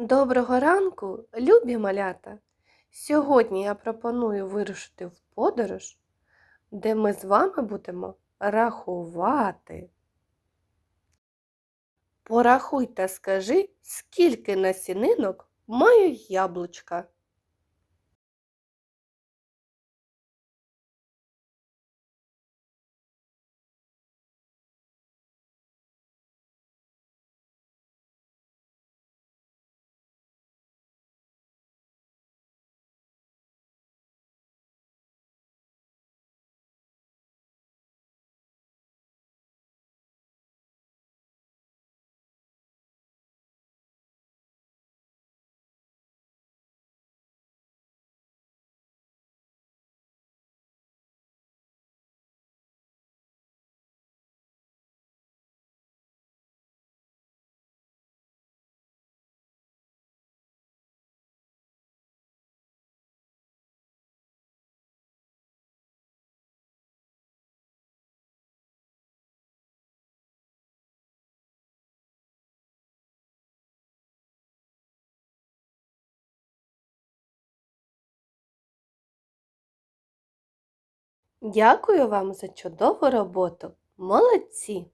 Доброго ранку, любі малята! Сьогодні я пропоную вирушити в подорож, де ми з вами будемо рахувати. Порахуй та скажи, скільки насінинок мають яблучка. Дякую вам за чудову роботу. Молодці!